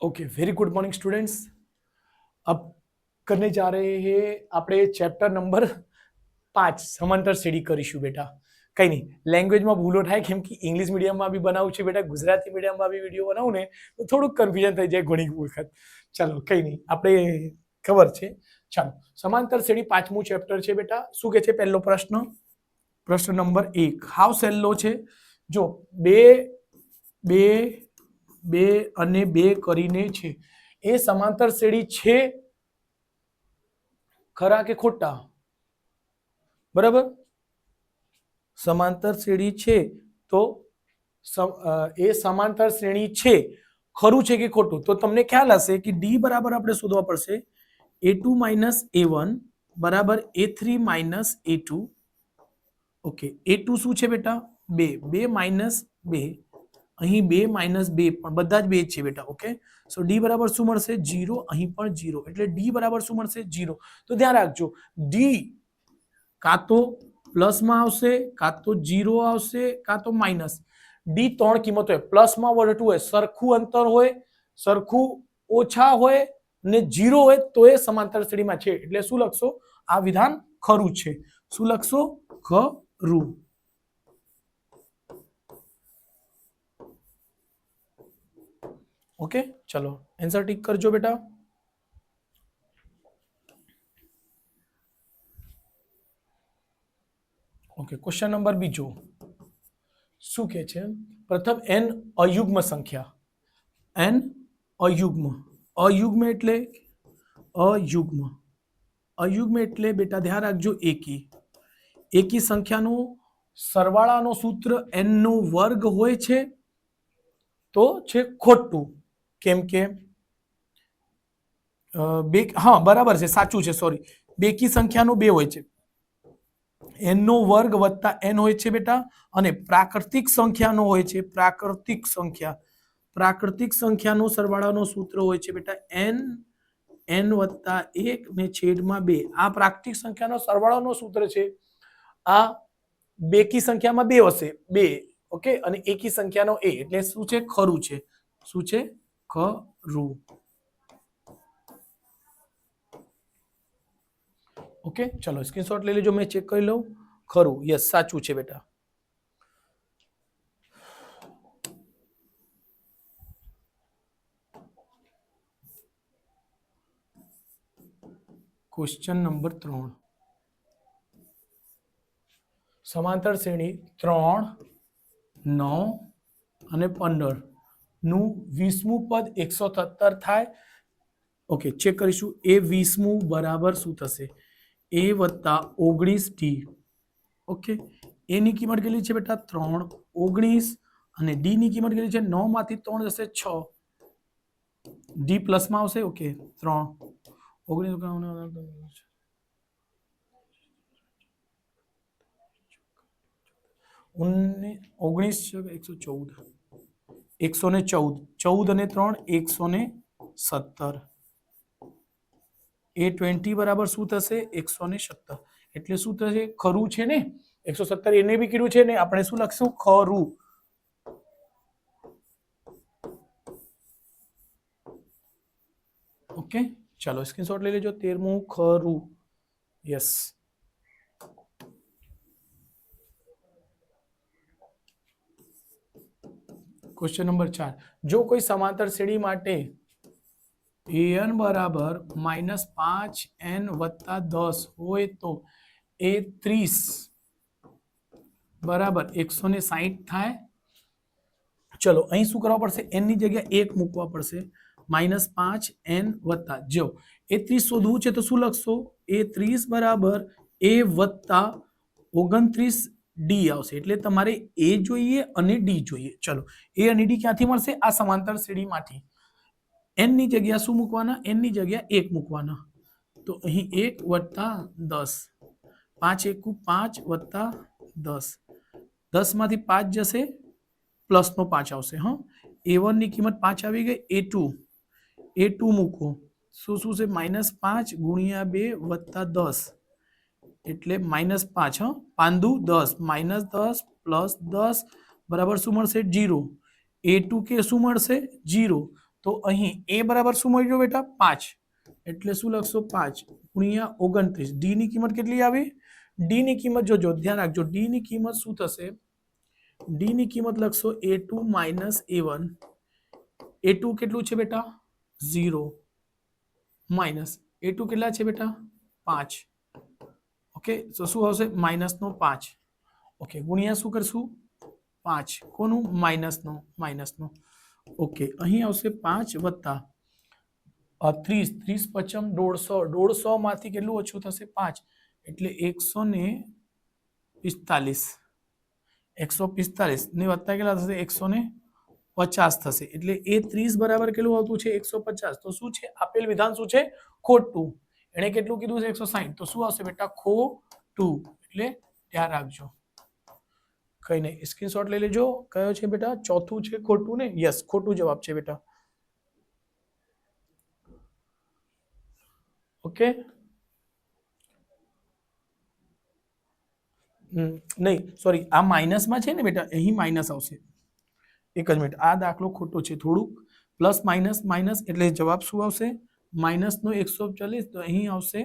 okay very good morning students अब करने जा रहे हैं આપણે ચેપ્ટર નંબર પાંચ સમાંતર સીડી કરીશું બેટા કંઈ નહીં લેંગ્વેજમાં ભૂલો થાય કેમ કે ઇંગ્લિશ મીડિયમમાં બી બનાવું છું બેટા ગુજરાતી મીડિયમમાં બી વિડીયો બનાવું ને તો થોડુંક કન્ફ્યુઝન થઈ જાય ઘણી વખત ચાલો કંઈ નહીં આપણે ખબર છે ચાલો સમાંતર શ્રેણી પાંચમું ચેપ્ટર છે બેટા શું કે છે પહેલો પ્રશ્ન પ્રશ્ન નંબર એક હાવ સહેલો છે જો બે બે બે અને બે કરીને છે. એ સમાંતર શ્રેણી છે ખરા કે ખોટા? બરાબર? સમાંતર શ્રેણી છે તો એ સમાંતર શ્રેણી છે ખરું છે કે ખોટું? તો તમને ખ્યાલ હશે કે ડી બરાબર આપણે શોધવા પડશે. A two minus a one બરાબર a three minus a two okay a two શું છે બેટા? બે. બે માઇનસ બે. અહીં બે માઇનસ બે પણ બધા જ બે છે બેટા, ઓકે? સો ડી બરાબર શું મળશે? જીરો અહીં પણ જીરો એટલે ડી બરાબર શું મળશે? જીરો તો ધ્યાન રાખજો ડી કાં તો પ્લસમાં આવશે, કાં તો જીરો આવશે, કાં તો માઇનસ. ડી ત્રણ કિંમત હોય. પ્લસમાં વળતું હોય. સરખું અંતર હોય, સરખું ઓછા હોય ને જીરો હોય તો એ સમાંતર શ્રેણીમાં છે. એટલે શું લખશો? આ વિધાન ખરું છે. શું લખશો? ખરું. ઓકે ચલો એન્સર ટીક કરજો બેટા ઓકે ક્વેશ્ચન નંબર બીજો શું કે છે? પ્રથમ એન અયુગ્મ સંખ્યા. એન અયુગ્મ. અયુગ્મ એટલે અયુગ્મ. અયુગ્મ એટલે બેટા ધ્યાન રાખજો, એકી. એકી સંખ્યાનું સરવાળાનો સૂત્ર એનનો વર્ગ હોય છે, તો છે ખોટું. કેમ કે બે હા, બરાબર છે, સાચું છે સોરી બેકી સંખ્યાનો બે હોય છે. એનનો વર્ગ વત્તા એન હોય છે બેટા, અને પ્રાકૃતિક સંખ્યાનો હોય છે, પ્રાકૃતિક સંખ્યા. પ્રાકૃતિક સંખ્યાનો સરવાળાનો સૂત્ર હોય છે બેટા, એન એન વત્તા એક ને છેદમાં બે. આ પ્રાકૃતિક સંખ્યાનો સરવાળાનો સૂત્ર છે. આ બેકી સંખ્યામાં બે હશે, બે, ઓકે? અને એકી સંખ્યાનો એ, એટલે શું છે? ખરું છે. શું છે? ખરું ઓકે ચલો સ્ક્રીનશોટ લઈ લેજો, મેં ચેક કરી લઉં. ખરું યસ સાચું છે બેટા. ક્વેશ્ચન નંબર ત્રણ. સમાંતર શ્રેણી ત્રણ, નવ અને પંદર. નું વીસમું પદ એકસો સત્તર થાય. ઓકે ચેક કરીશું. એ વીસમું બરાબર શું થશે? એ વત્તા ઓગણીસ ડી ઓકે એની કિંમત કેટલી છે બેટા? ત્રણ. ઓગણીસ અને ડીની કિંમત કેટલી છે? નવમાંથી ત્રણ જશે છ. ડી પ્લસમાં આવશે? ઓકે ત્રણ. ઓગણીસ ઓગણીસ. એકસો ચૌદ. એકસો ને ચૌદ ચૌદ અને ત્રણ એકસો ને સત્તર એ ટ્વેન્ટી બરાબર શું થશે? એકસો ને સત્તર એટલે શું થશે? ખરું છે ને? એકસો સત્તર એને બી કીધું છે ને? આપણે શું લખશું? ખરું. ઓકે? ચાલો સ્ક્રીનશોટ લઈ લેજો. તેરમું ખરું. યસ ક્વેશ્ચન નંબર ચાર જો કોઈ સમાંતર શ્રેણી માટે એન બરાબર માઇનસ પાંચ એન વત્તા દસ હોય તો એ ત્રીસ બરાબર એકસો ને સાહીઠ થાય ચલો અહીં શું કરવા પડશે એનની જગ્યાએ એક મૂકવા પડશે માઇનસ પાંચ એન વત્તા જો એ ત્રીસ શોધવું છે તો શું લખશો એ ત્રીસ બરાબર એ વત્તા ઓગણત્રીસ ડી આવશે. એટલે તમારે એ જોઈએ અને ડી જોઈએ. ચલો એ અને ડી ક્યાંથી મળશે? આ સમાંતર શ્રેણીમાંથી. એનની જગ્યા શું મૂકવાના? એનની જગ્યા એક મૂકવાના. તો અહીં એક વત્તા દસ. પાંચ એકુ પાંચ વત્તા દસ. દસમાંથી પાંચ જશે, પ્લસનો પાંચ આવશે, હા? એ વનની કિંમત પાંચ આવી ગઈ એ ટુ એ ટુ મૂકો. શું શું છે? માઇનસ પાંચ ગુણ્યા બે વત્તા દસ. એટલે માઇનસ પાંચ, હા. પાંદુ દસ. માઇનસ દસ પ્લસ દસ બરાબર શું મળશે? જીરો. એ ટુ કે શું મળશે? જીરો. તો અહીં એ બરાબર શું મળી ગયો બેટા? પાંચ. એટલે શું લખશો? પાંચ ગુણ્યા ઓગણત્રીસ. ડી ની કિંમત કેટલી આવી? ડી ની કિંમત જોજો, ધ્યાન રાખજો. ડી ની કિંમત શું થશે? ડી ની કિંમત લખશો a two minus a one. A two કેટલું છે બેટા? ઝીરો. માઇનસ એ ટુ કેટલા છે બેટા? પાંચ. ઓકે તો શું આવશે માઇનસનો પાંચ ઓકે ગુણ્યા શું કરશું પાંચ કોનું માઇનસનો માઇનસનો ઓકે અહીં આવશે પાંચ વત્તા અ, ત્રીસ ત્રીસ પચમ દોઢસો દોઢસો માંથી કેટલું ઓછું થશે પાંચ એટલે એકસો ને પિસ્તાલીસ એકસો પિસ્તાલીસ ને વત્તા કેટલા થશે એકસો ને પચાસ થશે એટલે એ ત્રીસ બરાબર કેટલું આવતું છે એકસો પચાસ તો શું છે આપેલ વિધાન શું છે ખોટું એણે કેટલું કીધું છે? એકસો સાહીઠ. તો શું આવશે બેટા? ખોટું એટલે ધ્યાન રાખજો. કઈ નહીં. સ્ક્રીનશોટ લઈ લેજો. કયો છે બેટા? ચોથું છે ખોટું ને? યસ ખોટું જવાબ છે બેટા. ઓકે નહીં સોરી આ માઇનસમાં છે ને બેટા? અહીં માઇનસ આવશે. એક જ મિનિટ આ દાખલો ખોટો છે થોડુંક. પ્લસ માઇનસ માઇનસ એટલે જવાબ શું આવશે? માઇનસનો એકસો ચાલીસ તો અહીં આવશે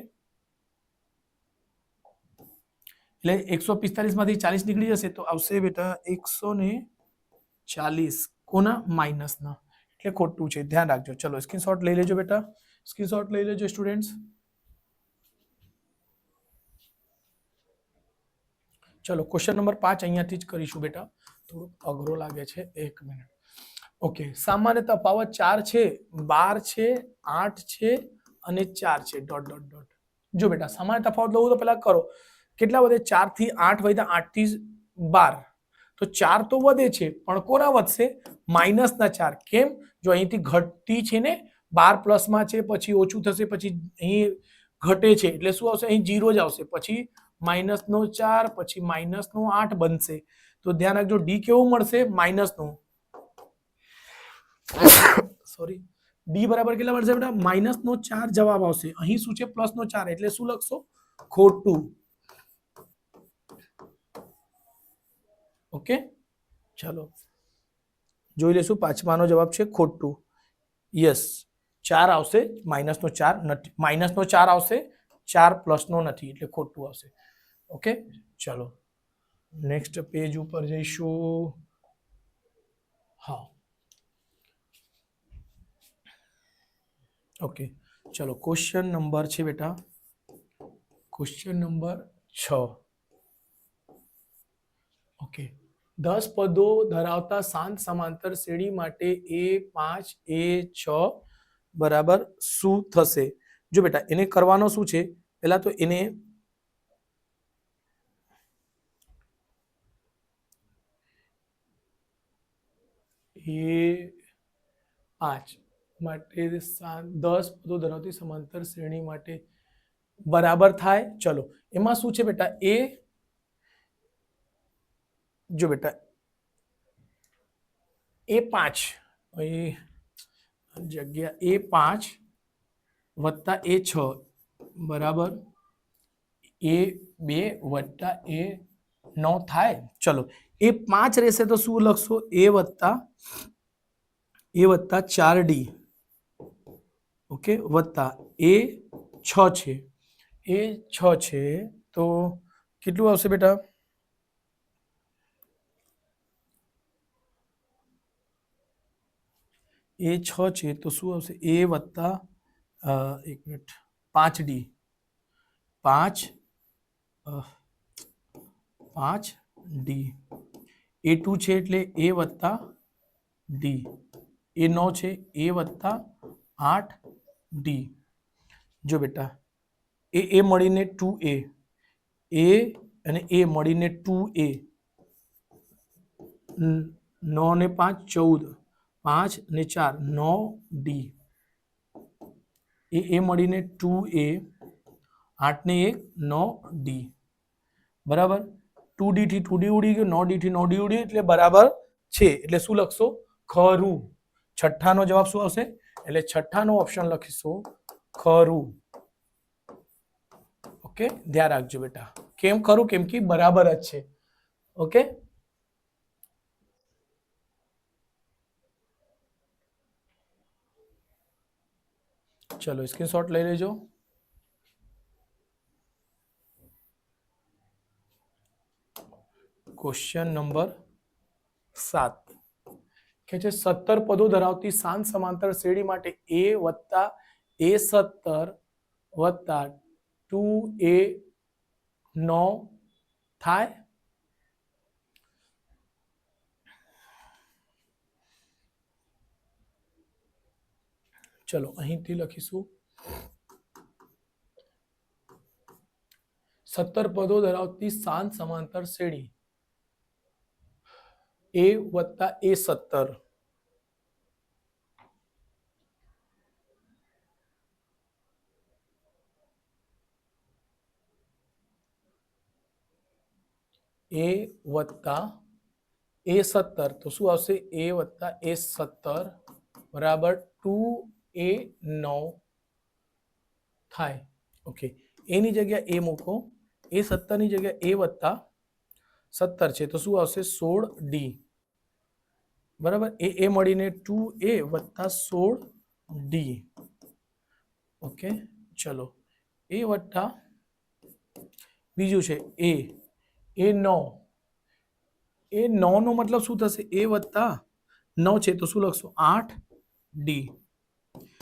એટલે એકસો પિસ્તાલીસમાંથી ચાલીસ નીકળી જશે તો આવશે બેટા એકસો ને ચાલીસ કોના માઇનસના એટલે ખોટું છે ધ્યાન રાખજો ચલો સ્ક્રીનશોટ લઈ લેજો બેટા સ્ક્રીનશોટ લઈ લેજો સ્ટુડન્ટ્સ ચલો ક્વેશ્ચન નંબર પાંચ અહીંયાથી જ કરીશું બેટા થોડુંક અઘરો લાગે છે એક મિનિટ ઓકે સામાન્ય તફાવત ચાર છે, બાર છે, આઠ છે અને ચાર છે. ડોટ ડોટ ડોટ જો બેટા સામાન્ય તફાવત લઉં તો પહેલા કરો. કેટલા વધે? ચારથી આઠ વધ્યા આઠથી બાર. તો ચાર તો વધે છે, પણ કોના વધશે? માઇનસના ચાર. કેમ? જો અહીંથી ઘટતી છે ને, બાર પ્લસમાં છે, પછી ઓછું થશે, પછી અહીં ઘટે છે, એટલે શું આવશે? અહીં જીરો જ આવશે. પછી માઇનસનો ચાર, પછી માઇનસનો આઠ બનશે. તો ધ્યાન રાખજો ડી કેવું મળશે? માઇનસનું. સોરી ડી બરાબર કેટલા મળશે બેટા? માઇનસનો ચાર જવાબ આવશે. અહીં શું છે? પ્લસનો ચાર. એટલે શું લખશો? ખોટું ઓકે ચાલો. જોઈ લેશું. પાંચમાનો જવાબ છે ખોટું યસ ચાર આવશે. માઇનસનો ચાર નથી. માઇનસનો ચાર આવશે. ચાર પ્લસનો નથી. એટલે ખોટું આવશે. ઓકે ચલો. નેક્સ્ટ પેજ ઉપર જઈશું. હા. ઓકે ચલો ક્વેશ્ચન નંબર છે બેટા ક્વેશ્ચન નંબર છ ઓકે દસ પદો ધરાવતા શાંત સમાંતર શ્રેણી માટે એ પાંચ એ છ બરાબર શું થશે? જો બેટા, એને કરવાનો શું છે? પહેલાં તો એને એ પાંચ. માટે દસ પદો ધરાવતી સમાંતર શ્રેણી માટે બરાબર થાય. ચલો, એમાં શું છે બેટા? એ જો બેટા, એ પાંચ, એ જગ્યા એ પાંચ વત્તા એ છ, બરાબર? એ બે વત્તા એ નવ થાય. ચલો, એ પાંચ રહેશે તો શું લખશો? એ વત્તા એ વત્તા ચાર ડી. ઓકે વત્તા એ છ છે એ છ છે તો કેટલું આવશે બેટા એ છ છે તો શું આવશે એ વત્તા અ, એક મિનિટ પાંચ ડી પાંચ અ, પાંચ ડી એ ટુ છે એટલે એ વત્તા ડી એ નવ છે એ વત્તા આઠ ડી જો બેટા, એ એ મળીને ટુ એ એ અને એ મળીને ટુ એ નવ ને પાંચ, ચૌદ, પાંચ ને ચાર નવ ડી એ એ મળીને ટુ એ આઠ ને એક નવ ડી બરાબર? ટુ ડીથી ટુ ડી ઉડી ગયું, નો ડીથી નવ ડી ઉડી એટલે બરાબર છે. એટલે શું લખશો? ખરું. છઠ્ઠાનો જવાબ શું આવશે? એટલે છઠ્ઠાનો ઓપ્શન લખીશું, ખરું. ઓકે ધ્યાન રાખજો બેટા. કેમ ખરું? કેમ કે બરાબર જ છે. ઓકે ચલો સ્ક્રીનશોટ લઈ લેજો. ક્વેશ્ચન નંબર સાત. કે છે સત્તર પદો ધરાવતી શાંત સમાંતર શ્રેણી માટે એ વત્તા એ સત્તર વત્તા ટુ એ નો થાય? ચલો, અહીંથી લખીશું. સત્તર પદો ધરાવતી શાંત સમાંતર શ્રેણી એ વત્તા એ સત્તર એ વત્તા એ સત્તર તો શું આવશે એ વત્તા એ સત્તર બરાબર ટુ એ નવ થાય ઓકે એની જગ્યા એ મૂકો એ સત્તરની જગ્યા એ વત્તા સત્તર છે. તો શું આવશે? સોળ ડી બરાબર? એ એ મળીને ટુ એ વત્તા સોળ ડી ઓકે? ચલો. એ વત્તા બીજું છે એ. એ નવ. એ નવનો મતલબ શું થશે? એ વત્તા નવ છે. તો શું લખશો? આઠ ડી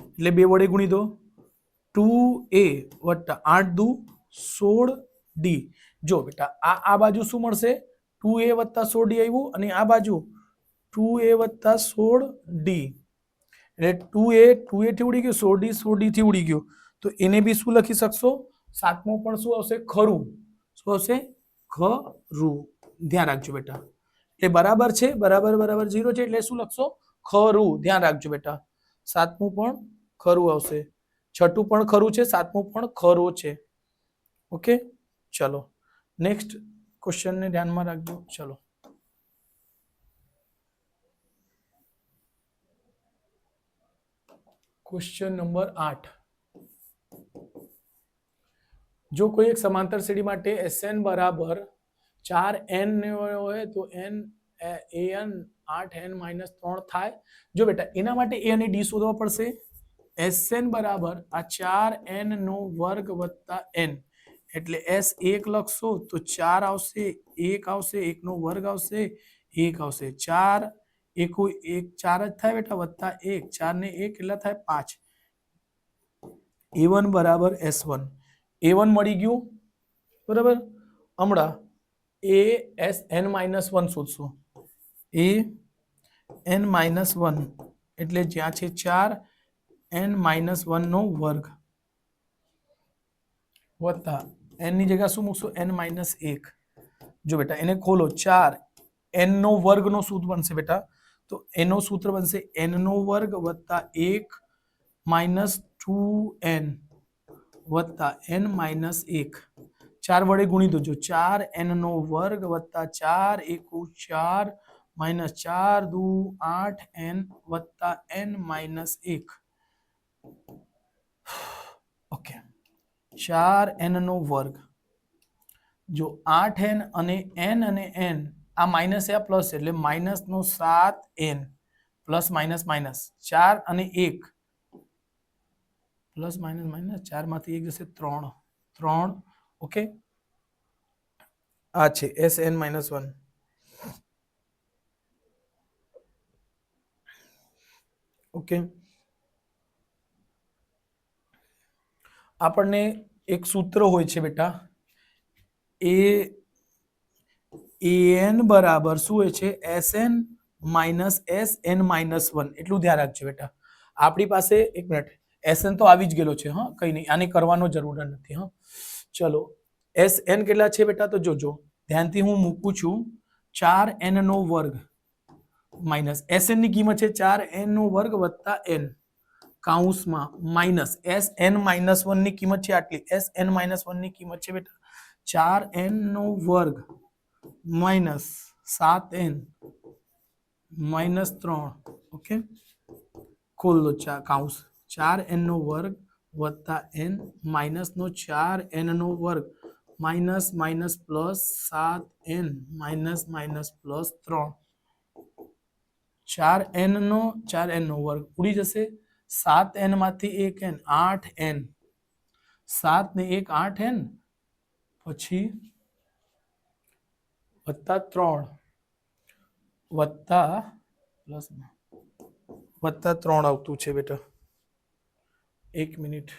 એટલે બે વડે ગુણી દો. ટુ એ વત્તા આઠ દુ સોળ ડી. જો બેટા, આ આ બાજુ શું મળશે? ટુ એ વત્તા સોળ ડી આવ્યું અને આ બાજુ ટુ એ વત્તા સોળ ડી. એટલે ટુ એ ટુ એ થી ઉડી ગયું, સોળ ડી સોળ ડી થી ઉડી ગયું. તો એને બી શું લખી શકશો? સાતમો પણ શું આવશે? ખરું. શું આવશે? ખરું. ધ્યાન રાખજો બેટા. એટલે બરાબર છે? બરાબર બરાબર ઝીરો છે એટલે શું લખશો? ખરું. ધ્યાન રાખજો બેટા. સાતમું પણ ખરું આવશે. છઠ્ઠું પણ ખરું છે, સાતમું પણ ખરું છે. ઓકે? ચલો નેક્સ્ટ ક્વેશ્ચનને ધ્યાનમાં રાખજો ચલો ક્વેશ્ચન નંબર આઠ જો કોઈ એક સમાંતર સીડી માટે એસએન બરાબર ચાર એન હોય તો એન એ એન આઠ એન માઇનસ ત્રણ થાય જો બેટા એના માટે એ અને ડી શોધવા પડશે એસએન બરાબર આ ચાર એન નો વર્ગ વત્તા એન એટલે એસ એક લખશો તો ચાર આવશે, એક આવશે, એકનો વર્ગ આવશે, એક આવશે. ચાર એકુ એક, ચાર જ થાય બેટા, વત્તા એક. ચાર ને એક કેટલા થાય પાંચ. એ વન બરાબર એસ વન. એ વન મળી ગયું? બરાબર? હમણાં a s n minus one શોધશું. A n minus one એટલે જ્યાં છે ચાર, એન માઇનસ વનનો વર્ગ. વત્તા એનની જગ્યા શું મૂકશું? એન માઇનસ એક. જો બેટા, એને ખોલો, ચાર. એનનો વર્ગનો સૂત્ર બનશે બેટા. તો એનો સૂત્ર બનશે એનનો વર્ગ વત્તા એક માઇનસ ટુ એન વત્તા એન માઇનસ એક. ચાર વડે ગુણી દો જો, ચાર એન નો વર્ગ વત્તા ચાર એકુ ચાર માઇનસ ચાર દુ આઠ એન વત્તા એન માઇનસ એક. ઓકે ચાર એન નો વર્ગ. જો આઠ એન અને એન અને એન આ માઇનસ આ પ્લસ એટલે માઇનસ નો સાત એન પ્લસ માઇનસ માઇનસ ચાર અને એક. પ્લસ માઇનસ માઇનસ ચારમાંથી એક જશે ત્રણ. ત્રણ ઓકે આ છે s n minus one okay આપણને એક સૂત્ર હોય છે બેટા. એ, એન બરાબર શું હોય છે? S n minus s n minus one. એટલું ધ્યાન રાખજો બેટા. આપણી પાસે એક મિનિટ. એસ એન તો આવી જ ગયેલો છે, હા? કંઈ નહીં. આને કરવાનો જરૂર નથી, હા? ચલો. એસ એન કેટલા છે બેટા? તો જોજો. ધ્યાનથી હું મૂકું છું. ચાર એન નો વર્ગ માઇનસ. એસ એનની કિંમત છે ચાર એન નો વર્ગ વત્તા એન. કાઉન્સમાં માઇનસ એસ એન માઇનસ વનની કિંમત છે આટલી એસ એન માઇનસ વનની કિંમત છે બેટા ચાર એન નો વર્ગ માઇનસ સાત એન માઇનસ ત્રણ ઓકે ખોલ દો ચા કાઉન્સ ચાર એન નો વર્ગ વત્તા એન માઇનસ નો ચાર એન નો વર્ગ માઇનસ માઇનસ પ્લસ સાત એન માઇનસ માઇનસ પ્લસ ત્રણ ચાર એન નો ચાર એન નો વર્ગ ઉડી જશે સાત એનમાંથી એક એન આઠ એન સાત ને એક આઠ એન પછી વત્તા ત્રણ. વત્તા પ્લસ વત્તા ત્રણ આવતું છે બેટા. એક મિનિટ.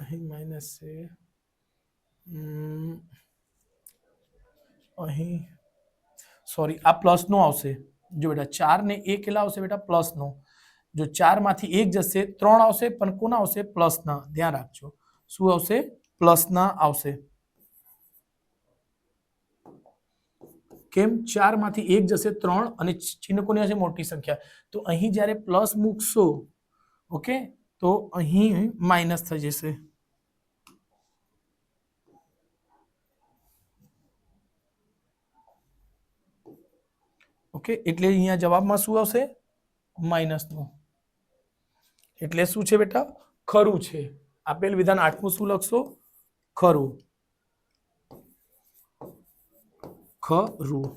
અહીં માઇનસ છે. અહીં. સોરી આ પ્લસનું આવશે. જો બેટા ચાર ને એક કેટલા આવશે બેટા પ્લસ નો જો ચારમાંથી એક જશે, ત્રણ આવશે, પણ કોના આવશે? પ્લસ ના ધ્યાન રાખજો. શું આવશે? પ્લસ ના આવશે. કેમ? ચારમાંથી એક જશે, ત્રણ, અને ચિહ્ન કોની હશે? મોટી સંખ્યા. તો અહીં જ્યારે પ્લસ મૂકશો, ઓકે, તો અહીં માઇનસ થઈ જશે. ઓકે, એટલે અહીંયા જવાબમાં શું આવશે? માઇનસનું એટલે શું છે બેટા? ખરું છે. આપેલ વિધાન આઠમું શું લખશો? ખરું. ખરું.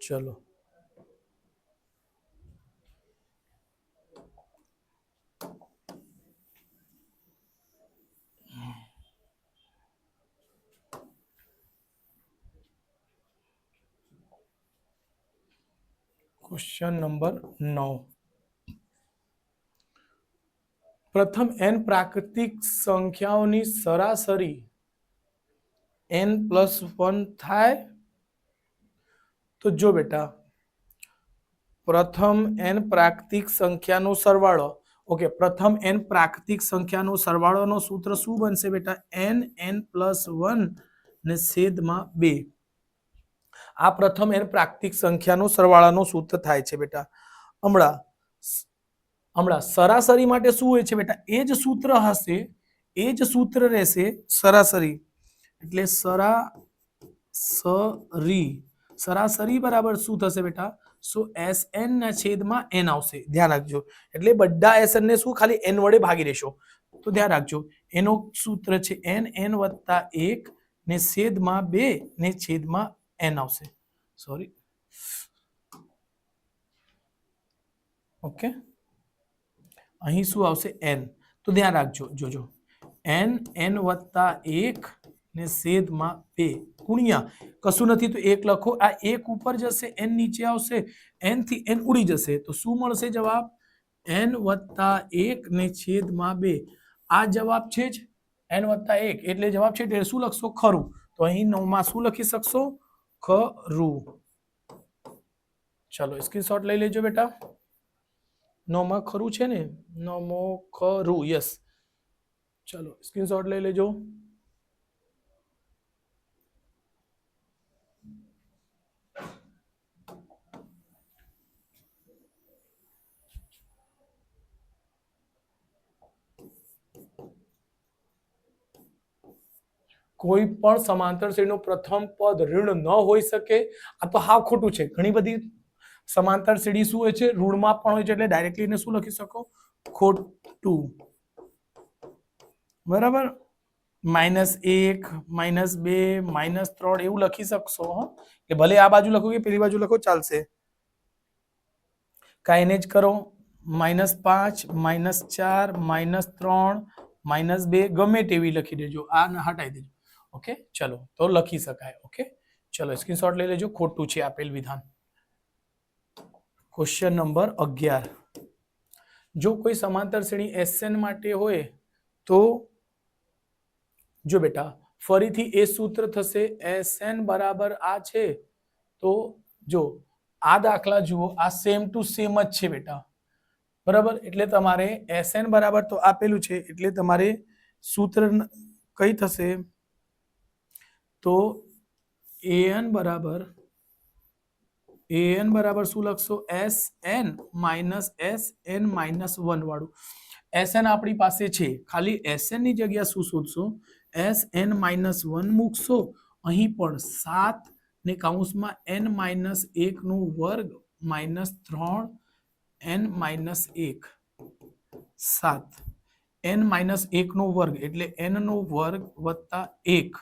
ચલો. ક્વેશ્ચન નંબર નવ પ્રથમ એન પ્રાકૃતિક સંખ્યાઓની સરાસરી એન પ્લસ વન થાય તો જો બેટા પ્રથમ એન પ્રાકૃતિક સંખ્યાનો સરવાળો ઓકે પ્રથમ એન પ્રાકૃતિક સંખ્યાનો સરવાળોનો સૂત્ર શું બનશે બેટા એન એન પ્લસ વન ને છેદમાં બે આ પ્રથમ એન પ્રાકૃતિક સંખ્યાનો સરવાળાનો સૂત્ર થાય છે બેટા. હમણાં હમણાં સરાસરી માટે શું હોય છે બેટા? એ જ સૂત્ર હશે, એ જ સૂત્ર રહેશે સરાસરી. એટલે સરા સરી સરાસરી બરાબર શું થશે બેટા? સો એસ એન ના છેદમાં એન આવશે. ધ્યાન રાખજો. એટલે બધા એસ ને શું? ખાલી એન વડે ભાગી દેશો. તો ધ્યાન રાખજો. એનો સૂત્ર છે એન એન વત્તા એક ને છેદમાં બે ને છેદમાં એન આવશે સોરી ઓકે અહીં શું આવશે એન તો ધ્યાન રાખજો જોજો એન એન વત્તા એક ને છેદમાં બે ગુણ્યા કશું નથી તો એક લખો આ એક ઉપર જશે એન નીચે આવશે એનથી એન ઉડી જશે તો શું મળશે જવાબ એન વત્તા એક ને છેદમાં બે આ જવાબ છે જ એન વત્તા એક એટલે જવાબ છે, એટલે શું લખશો? ખરું. તો અહીં નવમાં શું લખી શકશો? ખરું ચલો સ્ક્રીનશોટ લઈ લેજો બેટા નવમાં ખરું છે ને નમો ખરું યસ ચલો સ્ક્રીનશોટ લઈ લેજો કોઈ પણ સમાંતર શ્રેણીનું પ્રથમ પદ ઋણ ન હોઈ શકે. આ તો હાવ ખોટું છે. ઘણી બધી સમાંતર શ્રેણી શું હોય છે? ઋણમાં પણ હોય છે એટલે ડાયરેક્ટલી એને શું લખી શકો? ખોટું. બરાબર? માઇનસ એક, માઇનસ બે, માઇનસ ત્રણ એવું લખી શકશો, હો. કે ભલે આ બાજુ લખો કે પેલી બાજુ લખો, ચાલશે. કાંઈ એને જ કરો. માઇનસ પાંચ, માઇનસ ચાર, માઇનસ ત્રણ, માઇનસ બે, ગમે તેવી લખી દેજો. આ હટાવી દેજો. ઓકે ચલો તો લખી શકાય ઓકે ચલો સ્ક્રીનશોટ લઈ લેજો ખોટું છે આપેલ વિધાન ક્વેશ્ચન નંબર અગિયાર જો કોઈ સમાંતર શ્રેણી એસએન માટે હોય તો જો બેટા ફરીથી એ સૂત્ર થશે એસએન બરાબર આ છે તો જો આ દાખલા જુઓ આ સેમ ટુ સેમ જ છે બેટા બરાબર એટલે તમારે એસએન બરાબર તો આપેલું છે એટલે તમારે સૂત્ર ન- કઈ થશે તો એન બરાબર એન બરાબર શું લખશો? S n minus s n minus one વાળું. એસ એન આપણી પાસે છે. ખાલી એસ એનની જગ્યા શું શોધશો? એસ એન માઇનસ વન મૂકશો. અહીં પણ સાત ને કાઉન્સમાં એન માઇનસ એક નું વર્ગ માઇનસ ત્રણ એન માઇનસ એક. સાત. એન માઇનસ એક નો વર્ગ એટલે એન નો વર્ગ વત્તા એક.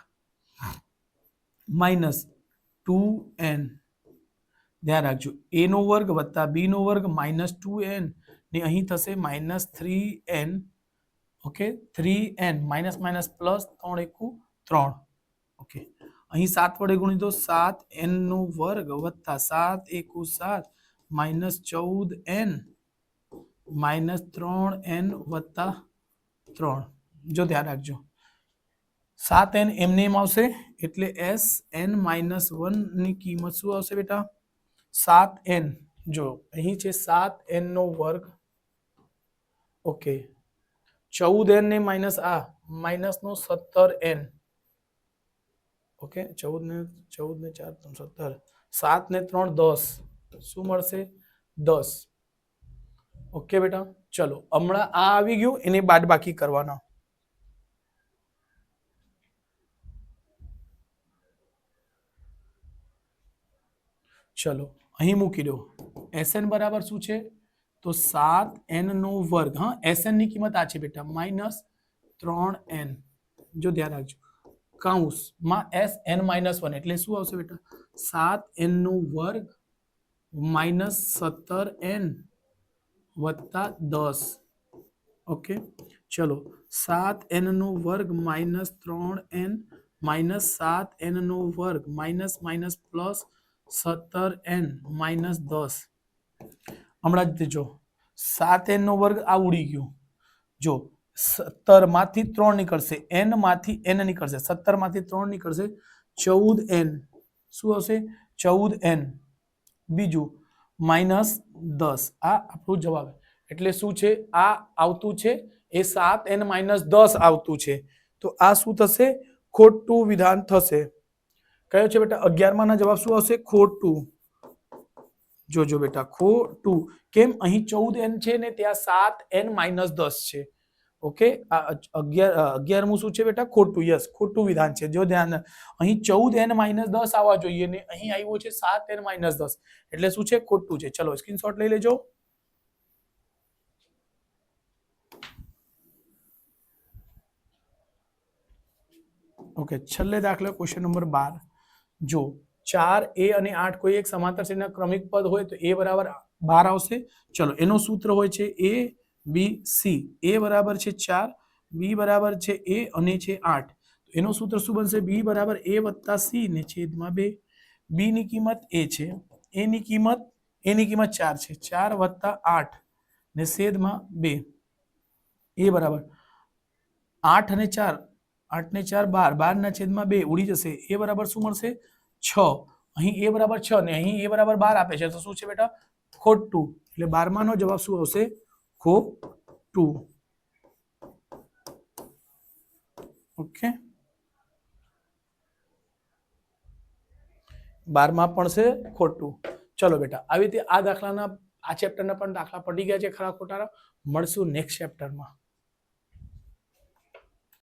Minus two n. ધ્યાન રાખજો, એ નો વર્ગ વત્તા બી નો વર્ગ માઇનસ ટુ એન, ને અહીં થશે minus three n. Okay, three n, minus minus plus ત્રણ એકુ ત્રણ. ઓકે, અહીં સાત વડે ગુણી દો, સાત એન નો વર્ગ વત્તા સાત એકુ સાત માઇનસ ચૌદ એન, માઇનસ ત્રણ એન વત્તા ત્રણ. જો ધ્યાન રાખજો. સાત એન એમને એમ આવશે, એટલે એસ એન માઇનસ વનની કિંમત શું આવશે બેટા? સાત એન. જો, અહીં છે સાત એનનો વર્ગ. ઓકે. ચૌદ એન ને માઇનસ આ માઇનસનો સત્તર એન. ઓકે, ચૌદ ને ચૌદ ને ચાર, ત્રણ, સત્તર. સાત ને ત્રણ, દસ. શું મળશે? દસ. ઓકે બેટા, ચલો, હમણાં આ આવી ગયું, એની બાદ બાકી કરવાના. ચલો, અહીં મૂકી દો એસએન બરાબર શું છે? તો સાત એન નો વર્ગ, હા એસએનની કિંમત આ છે બેટા માઇનસ ત્રણ એન જો ધ્યાન રાખજો. કાઉન્સમાં એસ એન માઇનસ વન એટલે શું આવશે બેટા? સાત એન નો વર્ગ માઇનસ સત્તર એન વત્તા દસ. ઓકે? ચલો, સાત એન નો વર્ગ માઇનસ ત્રણ એન માઇનસ સાત એન નો વર્ગ માઇનસ માઇનસ પ્લસ સત્તર એન માઇનસ દસ. હમણાં જ જો, સાત એનનો વર્ગ આ ઉડી ગયો. જો, સત્તરમાંથી ત્રણ નીકળશે, એનમાંથી એન નીકળશે, સત્તરમાંથી ત્રણ નીકળશે, ચૌદ એન. શું હશે? ચૌદ એન. બીજું, માઇનસ દસ. આ આપણો જવાબ એટલે શું છે? આ આવતું છે, એ સાત એન માઇનસ દસ આવતું છે. તો આ શું થશે? ખોટું વિધાન થશે. કયો છે બેટા અગિયારમાંના જવાબ શું આવશે? ખોટું જોજો બેટા, ખોટું કેમ? અહીં ચૌદ એન છે ને ત્યાં સાત એન માઇનસ દસ છે. ઓકે? આ અગિયાર અગિયારમું શું છે બેટા? ખોટું યસ, ખોટું વિધાન છે. જો ધ્યાન, અહીં ચૌદ એન માઇનસ દસ આવવા જોઈએ ને અહીં આવ્યું છે સાત એન માઇનસ દસ. એટલે શું છે? ખોટું છે. ચલો, સ્ક્રીનશોટ લઈ લેજો. ઓકે, છેલ્લે દાખલા, ક્વેશ્ચન નંબર બાર. જો ચાર એ અને આઠ કોઈ એક સમાંતર શ્રેણીના ક્રમિક પદ હોય તો એ બરાબર બાર આવશે. ચલો, એનું સૂત્ર હોય છે એ, બી, સી. એ બરાબર છે ચાર, બી બરાબર છે એ અને છે આઠ. એનું સૂત્ર શું બનશે? બી બરાબર એ વત્તા સી ને છેદમાં બે. બી ની કિંમત એ છે. એની કિંમત એની કિંમત ચાર છે. ચાર વત્તા આઠ ને છેદમાં બે. એ બરાબર. આઠ અને ચાર આઠ ને ચાર, બાર બાર ના છેદમાં બે ઉડી જશે. એ બરાબર શું મળશે? છ. અહીં એ બરાબર છ ને અહીં એ બરાબર બાર આપે છે. તો શું છે બેટા? ખોટું. એટલે બારમાનો જવાબ શું આવશે? ખોટું. ઓકે. બારમાં પણ છે, ખોટું. ચલો બેટા, આવી રીતે આ દાખલાના, આ ચેપ્ટરના પણ દાખલા પડી ગયા છે ખરા ખોટાના મળશું નેક્સ્ટ ચેપ્ટરમાં